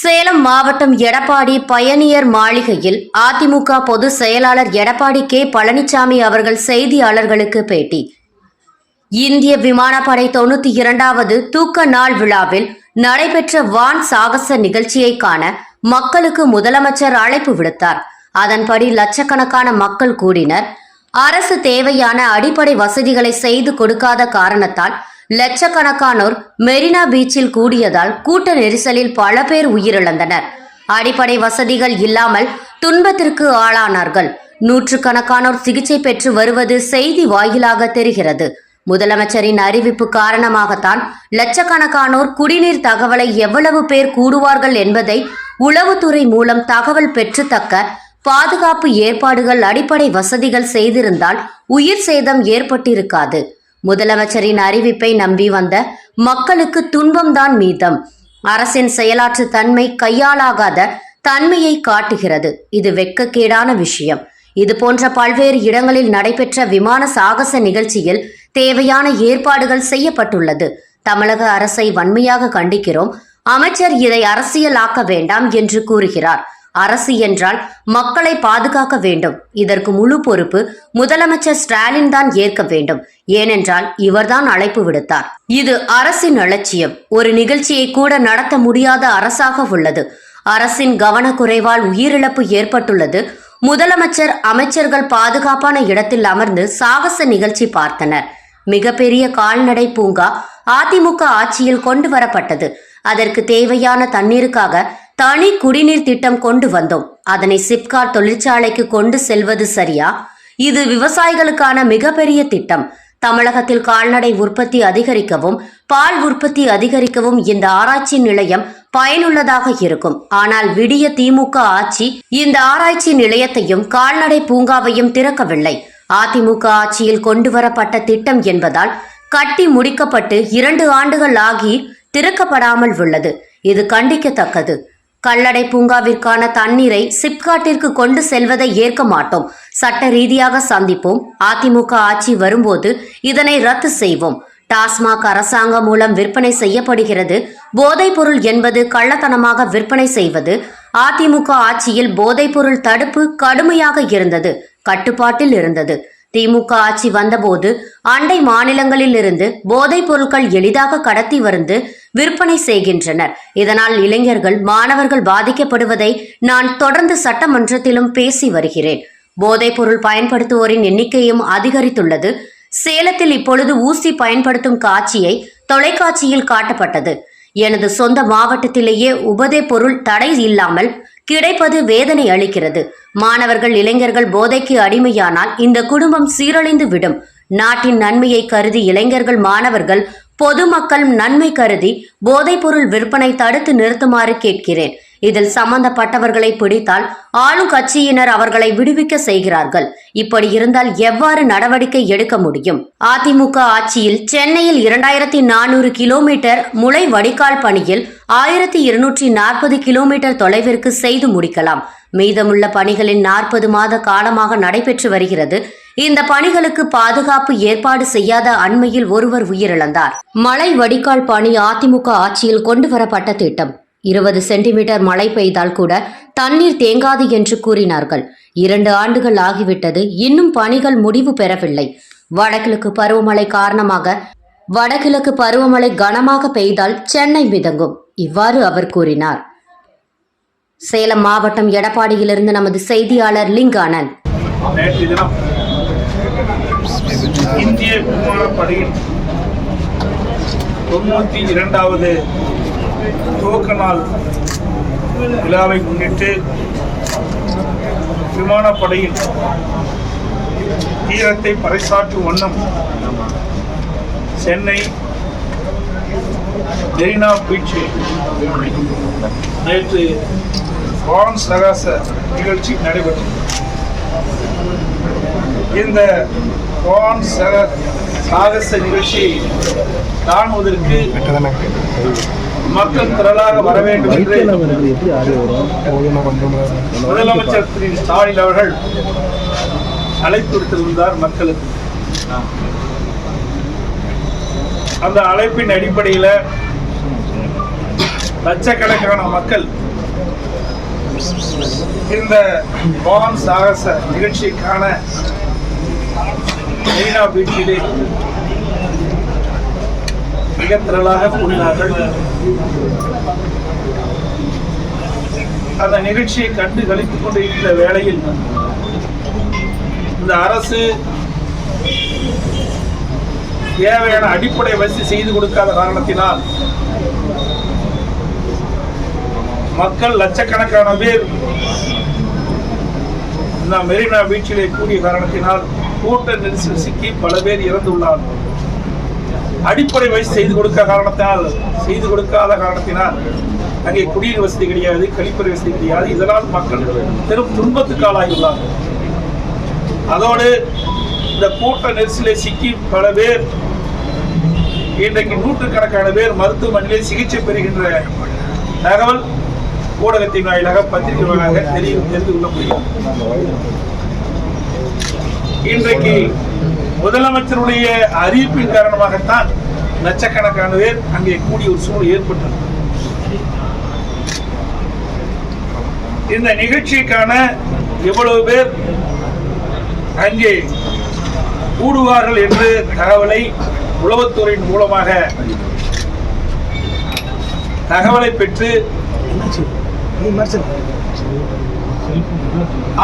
சேலம் மாவட்டம் எடப்பாடி பயணியர் மாளிகையில் அதிமுக பொதுச் செயலாளர் எடப்பாடி கே பழனிசாமி அவர்கள் செய்தியாளர்களுக்கு பேட்டி. இந்திய விமானப்படை தொண்ணூத்தி இரண்டாவது தூக்க நாள் விழாவில் நடைபெற்ற வான் சாகச நிகழ்ச்சியை காண மக்களுக்கு முதலமைச்சர் அழைப்பு விடுத்தார். அதன்படி லட்சக்கணக்கான மக்கள் கூடினர். அரசு தேவையான அடிப்படை வசதிகளை செய்து கொடுக்காத காரணத்தால் லட்சக்கணக்கானோர் மெரினா பீச்சில் கூடியதால் கூட்ட நெரிசலில் பல பேர் உயிரிழந்தனர். அடிப்படை வசதிகள் இல்லாமல் துன்பத்திற்கு ஆளானார்கள். நூற்றுக்கணக்கானோர் சிகிச்சை பெற்று வருவது செய்தி வாயிலாக தெரிகிறது. முதலமைச்சரின் அறிவிப்பு காரணமாகத்தான் லட்சக்கணக்கானோர் குடிநீர் தகவலை எவ்வளவு பேர் கூடுவார்கள் என்பதை உளவுத்துறை மூலம் தகவல் பெற்றுத்தக்க பாதுகாப்பு ஏற்பாடுகள் அடிப்படை வசதிகள் செய்திருந்தால் உயிர் சேதம் ஏற்பட்டிருக்காது. முதலமைச்சரின் அறிவிப்பை நம்பி வந்த மக்களுக்கு துன்பம்தான் மீதம். அரசின் செயலாற்று தன்மை கையாளாகாத தன்மையை காட்டுகிறது. இது வெட்கக்கேடான விஷயம். இது போன்ற பல்வேறு இடங்களில் நடைபெற்ற விமான சாகச நிகழ்ச்சியில் தேவையான ஏற்பாடுகள் செய்யப்பட்டுள்ளது. தமிழக அரசை வன்மையாக கண்டிக்கிறோம். அமைச்சர் இதை அரசியலாக்க வேண்டாம் என்று கூறுகிறார். அரசு என்றால் மக்களை பாதுகாக்க வேண்டும். இதற்கு முழு பொறுப்பு முதலமைச்சர் ஸ்டாலின் தான் ஏற்க வேண்டும். ஏனென்றால் இவர்தான் அழைப்பு விடுத்தார். இது அரசின் அலட்சியம். ஒரு நிகழ்ச்சியை கூட நடத்த முடியாத அரசாக உள்ளது. அரசின் கவனக்குறைவால் உயிரிழப்பு ஏற்பட்டுள்ளது. முதலமைச்சர் அமைச்சர்கள் பாதுகாப்பான இடத்தில் அமர்ந்து சாகச நிகழ்ச்சி பார்த்தனர். மிகப்பெரிய கால்நடை பூங்கா அதிமுக ஆட்சியில் கொண்டு வரப்பட்டது. அதற்கு தேவையான தண்ணீருக்காக தனி குடிநீர் திட்டம் கொண்டு வந்தோம். அதனை சிப்காட் தொழிற்சாலைக்கு கொண்டு செல்வது சரியா? இது விவசாயிகளுக்கான மிகப்பெரிய திட்டம். தமிழகத்தில் கால்நடை உற்பத்தி அதிகரிக்கவும் பால் உற்பத்தி அதிகரிக்கவும் இந்த ஆராய்ச்சி நிலையம் பயனுள்ளதாக இருக்கும். ஆனால் விடிய திமுக ஆட்சி இந்த ஆராய்ச்சி நிலையத்தையும் கால்நடை பூங்காவையும் திறக்கவில்லை. அதிமுக ஆட்சியில் கொண்டு வரப்பட்ட திட்டம் என்பதால் கட்டி முடிக்கப்பட்டு இரண்டு ஆண்டுகள் ஆகி திறக்கப்படாமல் உள்ளது. இது கண்டிக்கத்தக்கது. கல்லடை பூங்காவிற்கான தண்ணீரை சிப்காட்டிற்கு கொண்டு செல்வதை ஏற்க மாட்டோம். சட்ட ரீதியாக சந்திப்போம். அதிமுக ஆட்சி வரும்போது இதனை ரத்து செய்வோம். டாஸ்மாக் அரசாங்கம் மூலம் விற்பனை செய்யப்படுகிறது. போதைப்பொருள் என்பது கள்ளத்தனமாக விற்பனை செய்வது. அதிமுக ஆட்சியில் போதைப்பொருள் தடுப்பு கடுமையாக இருந்தது. கட்டுப்பாட்டில் இருந்தது. திமுக ஆட்சி வந்தபோது அண்டை மாநிலங்களில் இருந்து போதைப் பொருட்கள் எளிதாக கடத்தி வந்து விற்பனை செய்கின்றனர். இதனால் இளைஞர்கள் மாணவர்கள் பாதிக்கப்படுவதை நான் தொடர்ந்து சட்டமன்றத்திலும் பேசி வருகிறேன். போதைப் பொருள் பயன்படுத்துவோரின் எண்ணிக்கையும் அதிகரித்துள்ளது. சேலத்தில் இப்பொழுது ஊசி பயன்படுத்தும் காட்சியை தொலைக்காட்சியில் காட்டப்பட்டது. எனது சொந்த மாவட்டத்திலேயே உபதே பொருள் தடை இல்லாமல் கிடைப்பது வேதனை அளிக்கிறது. மாணவர்கள் இளைஞர்கள் போதைக்கு அடிமையானால் இந்த குடும்பம் சீரழிந்து விடும் நாட்டின் நன்மையை கருதி இளைஞர்கள் மாணவர்கள் பொதுமக்கள் நன்மை கருதி போதைப்பொருள் விற்பனை தடுத்து நிறுத்துமாறு கேட்கிறேன். இதில் சம்பந்தப்பட்டவர்களை பிடித்தால் ஆளும் கட்சியினர் அவர்களை விடுவிக்க செய்கிறார்கள். இப்படி இருந்தால் எவ்வாறு நடவடிக்கை எடுக்க முடியும்? அதிமுக ஆட்சியில் சென்னையில் இரண்டாயிரத்தி நானூறு கிலோமீட்டர் முளை வடிகால் பணியில் ஆயிரத்தி இருநூற்றி நாற்பது கிலோமீட்டர் தொலைவிற்கு செய்து முடிக்கலாம். மீதமுள்ள பணிகளின் நாற்பது மாத காலமாக நடைபெற்று வருகிறது. இந்த பணிகளுக்கு பாதுகாப்பு ஏற்பாடு செய்யாத அண்மையில் ஒருவர் உயிரிழந்தார். மலை வடிகால் பணி அதிமுக ஆட்சியில் கொண்டு வரப்பட்ட திட்டம். இருபது சென்டிமீட்டர் மழை பெய்தால் கூட தண்ணீர் தேங்காது என்று கூறினார்கள். இரண்டு ஆண்டுகள் ஆகிவிட்டது இன்னும் பணிகள் முடிவு பெறவில்லை. வடகிழக்கு பருவமழை காரணமாக வடகிழக்கு பருவமழை கனமாக பெய்தால் சென்னை மிதங்கும் இவ்வாறு அவர் கூறினார். சேலம் மாவட்டம் எடப்பாடியிலிருந்து நமது செய்தியாளர் லிங்கானன் இந்திய விமானப்படையின் தொண்ணூற்றி இரண்டாவது துவக்க நாள் விழாவை முன்னிட்டு விமானப்படையின் தீரத்தை பறைசாற்றும் வண்ணம் சென்னை மெரினா பீச்சில் நேற்று பான் சகாச நிகழ்ச்சி நடைபெற்றது. இந்த வான் சக சாகச நிகழ்ச்சியை காணுவதற்கு மக்கள் திரளாக வர வேண்டும் என்று முதலமைச்சர் திரு ஸ்டாலின் அவர்கள் அழைப்பு விடுத்திருந்தார் மக்களுக்கு. அந்த அழைப்பின் அடிப்படையில் லட்சக்கணக்கான மக்கள் இந்த வான் சாகச நிகழ்ச்சிக்கான மெரினா பீச்சிலே மிக திரளாக கூடினார்கள் அந்த நிகழ்ச்சியை கண்டு கழித்துக் கொண்டிருக்கிற வேளையில் இந்த அரசு தேவையான அடிப்படை வசதி செய்து கொடுக்காத காரணத்தினால் மக்கள் லட்சக்கணக்கான பேர் இந்த மெரினா பீச்சிலே கூடிய காரணத்தினால் கூட்ட நெரிசல் சிக்கி பல பேர் இறந்துள்ளார்கள். அடிப்படை வசதி செய்து கொடுக்க காரணத்தினால் செய்து கொடுக்காத காரணத்தினால் அங்கே குடிநீர் வசதி கிடையாது கழிப்பறை வசதி கிடையாது. இதனால் மக்கள் பெரும் துன்பத்துக்கு ஆளாகியுள்ளார்கள் அதோடு இந்த கூட்ட நெரிசலை சிக்கி பல பேர் இன்றைக்கு நூற்றுக்கணக்கான பேர் மருத்துவமனையில் சிகிச்சை பெறுகின்ற தகவல் ஊடகத்தின் வாயிலாக பத்திரிகை வாயிலாக தெரியும் தெரிந்து கொள்ள முடியும். இன்றைக்கு முதலமைச்சருடைய அறிவிப்பின் காரணமாகத்தான் லட்சக்கணக்கான பேர் அங்கே கூடிய ஒரு சூழல் ஏற்பட்டது. இந்த நிகழ்ச்சிக்கான எவ்வளவு பேர் அங்கே கூடுவார்கள் என்று தகவலை உளவுத்துறையின் மூலமாக தகவலை பெற்று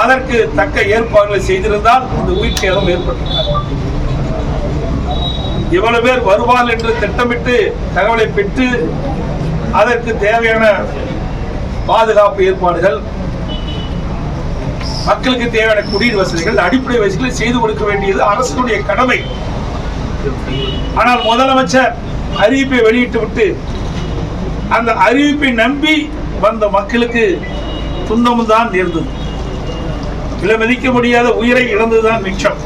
அதற்கு தக்க ஏற்பாடுகளை செய்திருந்தால் இந்த உயிர் சேதம் இவ்வளவு பேர் வருவார் என்று திட்டமிட்டு தகவலை பெற்று அதற்கு தேவையான பாதுகாப்பு ஏற்பாடுகள் மக்களுக்கு தேவையான குடிநீர் வசதிகள் அடிப்படை வசதிகளை செய்து கொடுக்க வேண்டியது அரசுடைய கடமை. ஆனால் முதலமைச்சர் அறிவிப்பை வெளியிட்டு விட்டு அந்த அறிவிப்பை நம்பி வந்த மக்களுக்கு துன்பமும் தான் நேர்ந்தது. விலை மதிக்க முடியாத உயிரை இழந்ததுதான் மிச்சம்.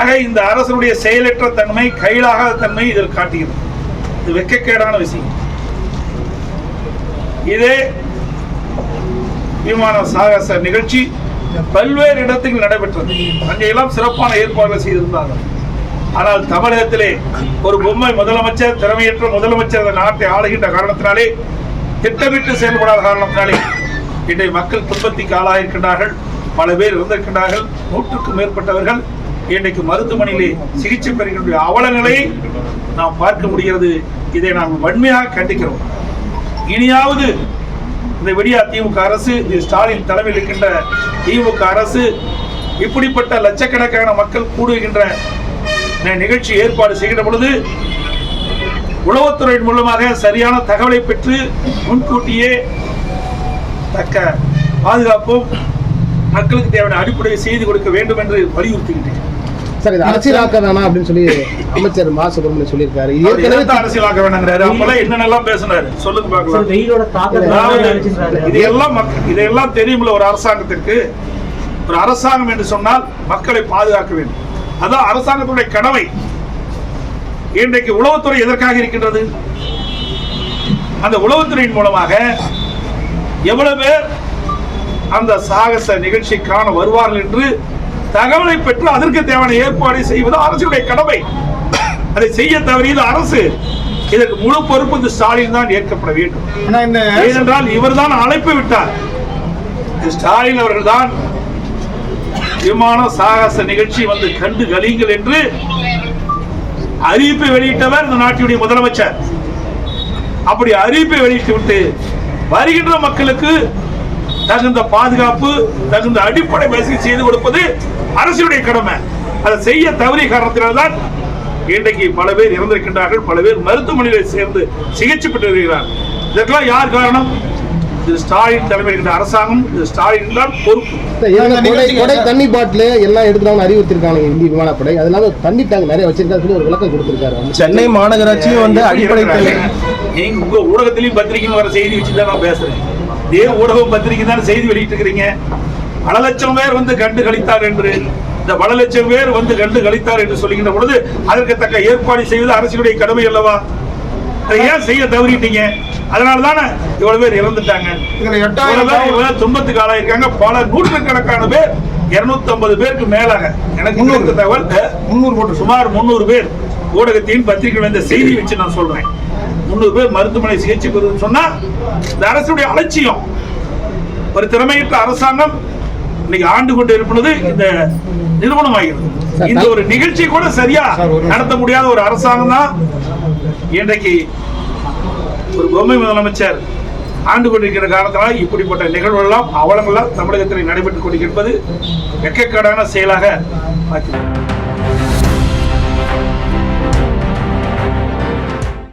ஆக இந்த அரசனுடைய செயலற்ற தன்மை கையிலாகாத தன்மை இதில் காட்டுகிறது. இது வெட்கக்கேடான விஷயம். இதே விமான சாகச நிகழ்ச்சி பல்வேறு இடத்தில் நடைபெற்றது. அங்கெல்லாம் சிறப்பான ஏற்பாடுகள் செய்திருந்தார்கள். ஆனால் தமிழகத்திலே ஒரு பொம்மை முதலமைச்சர் திறமையற்ற முதலமைச்சர் அந்த நாட்டை ஆளுகின்ற காரணத்தினாலே திட்டமிட்டு செயல்படாத காரணத்தினாலே இன்றைய மக்கள் துன்பத்திற்கு ஆளாயிருக்கின்றார்கள். பல பேர் இருந்திருக்கின்றார்கள் நூற்றுக்கும் மேற்பட்டவர்கள் இன்றைக்கு மருத்துவமனையிலே சிகிச்சை பெறுகின்ற அவலங்களை நாம் பார்க்க முடிகிறது. இதை நாம் வன்மையாக கண்டிக்கிறோம். இனியாவது இந்த விடியா திமுக அரசு ஸ்டாலின் தலைமையில் இருக்கின்ற திமுக அரசு இப்படிப்பட்ட லட்சக்கணக்கான மக்கள் கூடுகின்ற நிகழ்ச்சி ஏற்பாடு செய்கின்ற பொழுது உளவுத்துறையின் மூலமாக சரியான தகவலை பெற்று முன்கூட்டியே தக்க பாதுகாப்பும். மக்களுக்கு தேவையான அடிப்படையை செய்து கொடுக்க வேண்டும் என்று வலியுறுத்துகின்றேன். சார் இது அரசியலாக்க வேணாம் அப்படின்னு சொல்லி அமைச்சர் மா. சுப்பிரமணியன் சொல்லியிருக்காரு. ஏற்கனவே அரசியலாக்க வேணாங்கிறாரு அப்பெல்லாம் என்னென்னலாம் பேசினாரு? சொல்லுங்க பார்க்கலாம். வெயிலோட நினைச்சிருக்காரு. இதையெல்லாம் மக்க- இதையெல்லாம் தெரியுமில்ல ஒரு அரசாங்கத்திற்கு. ஒரு அரசாங்கம் என்று சொன்னால் மக்களை பாதுகாக்க வேண்டும். அதான் அரசாங்கத்துடைய கடமை. இன்றைக்கு உளவுத்துறை எதற்காக இருக்கின்றது? அந்த உளவுத்துறையின் மூலமாக எவ்வளவு பேர் அந்த சாகச நிகழ்ச்சி காண வருவார்கள் என்று தகவலை பெற்று அதற்கு தேவையான ஏற்பாடு செய்வது அரசுடைய கடமை. அதை செய்ய தவறியது அரசு. இதற்கு முழு பொறுப்பு இந்த ஸ்டாலின் தான் ஏற்கப்பட வேண்டும். ஏனென்றால் இவர்தான் அழைப்பு விட்டார். ஸ்டாலின் அவர்கள்தான் விமான சாகச நிகழ்ச்சி வந்து கண்டு கலியுங்கள் என்று அறிவிப்பை வெளியிட்டவர் இந்த நாட்டினுடைய முதலமைச்சர். அப்படி அறிவிப்பை வெளியிட்டு விட்டு வருகின்ற மக்களுக்கு தகுந்த பாதுகாப்பு தகுந்த அடிப்படை வசதி செய்து கொடுப்பது அரசுடைய கடமை. அதை செய்ய தவறிய காரணத்தினால்தான் இன்றைக்கு பல பேர் இறந்திருக்கின்றார்கள் பல பேர் மருத்துவமனையில் சேர்ந்து சிகிச்சை பெற்று வருகிறார்கள். இதற்கெல்லாம் யார் காரணம்? இது ஸ்டாலின் தலைமையில் அரசாங்கம். இது ஸ்டாலின் தான் பொறுப்பு. தண்ணி பாட்டில் எல்லாம் எடுத்துக்கலாம் அறிவுறுத்திருக்காங்க இந்திய விமானப்படை. அதனால தண்ணி டேங்க் நிறைய வச்சிருக்காரு ஒரு விளக்கம் கொடுத்திருக்காரு. சென்னை மாநகராட்சியும் வந்து அடிப்படை நீங்க உங்க ஊடகத்திலையும் பத்திரிகையும் வர செய்தி வச்சு தான் நான் பேசுறேன். இதே ஊடகம் பத்திரிகை தான் செய்தி வெளியிட்டு இருக்கிறீங்க பல லட்சம் பேர் வந்து கண்டு கழித்தார் என்று இந்த பல லட்சம் பேர் வந்து கண்டு கழித்தார் என்று சொல்லுகின்ற பொழுது அதற்கு தக்க ஏற்பாடு செய்வது அரசுடைய கடமை அல்லவா? ஏன் செய்ய தவறிட்டீங்க? அதனால தானே இவ்வளவு பேர் இறந்துட்டாங்க. துன்பத்துக்கு ஆளாயிருக்காங்க. பல நூற்றுக்கணக்கான பேர் 250 பேருக்கு மேலாக. எனக்கு கிடைத்த தகவல் முன்னூறு சுமார் முன்னூறு பேர் ஊடகத்தின் பத்திரிகை செய்தி வச்சு நான் சொல்றேன். முந்நூறு பேர் மருத்துவமனை சிகிச்சை பெறுதுன்னு சொன்னா இந்த அரசுடைய அலட்சியம். ஒரு திறமையற்ற அரசாங்கம் இன்னைக்கு ஆண்டு கொண்டு இருப்பது இந்த நிறுவனமாகிறது. இந்த ஒரு நிகழ்ச்சி கூட சரியா நடத்த முடியாத ஒரு அரசாங்கம் தான் இன்றைக்கு ஒரு பொம்மை முதலமைச்சர் ஆண்டு கொண்டிருக்கிற காரணத்தினால் இப்படிப்பட்ட நிகழ்வுகளெல்லாம் அவலங்கள்லாம் தமிழகத்தில் நடைபெற்றுக் கொண்டிருப்பது வெட்கக்கேடான செயலாக பார்க்கிறேன்